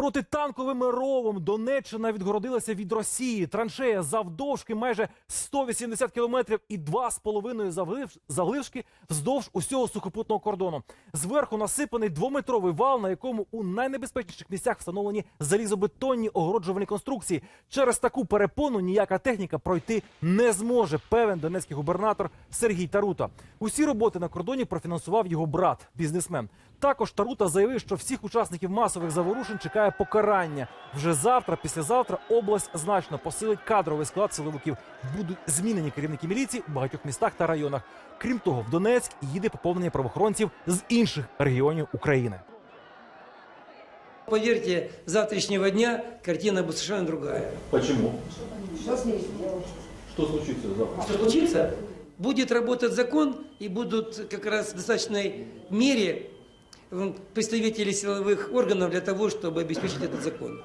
Протитанковим ровом Донеччина відгородилася від Росії. Траншея завдовжки майже 180 кілометрів і 2,5 завглиб- завглибшки вздовж усього сухопутного кордону. Зверху насипаний двометровий вал, на якому у найнебезпечніших місцях встановлені залізобетонні огороджувальні конструкції. Через таку перепону ніяка техніка пройти не зможе. Певен донецький губернатор Сергій Тарута. Усі роботи на кордоні профінансував його брат, бізнесмен. Також Тарута заявив, що всіх учасників масових заворушень чекає покарання. Вже завтра, післязавтра, область значно посилить кадровий склад силовиків. Будуть змінені керівники міліції у багатьох містах та районах. Крім того, в Донецьк їде поповнення правоохоронців з інших регіонів України. Поверьте, с завтрашнего дня картина будет совершенно другая. Почему? Что случится завтра? Что случится? Будет работать закон, и будут как раз в достаточной мере м, представители силовых органов для того, чтобы обеспечить этот закон.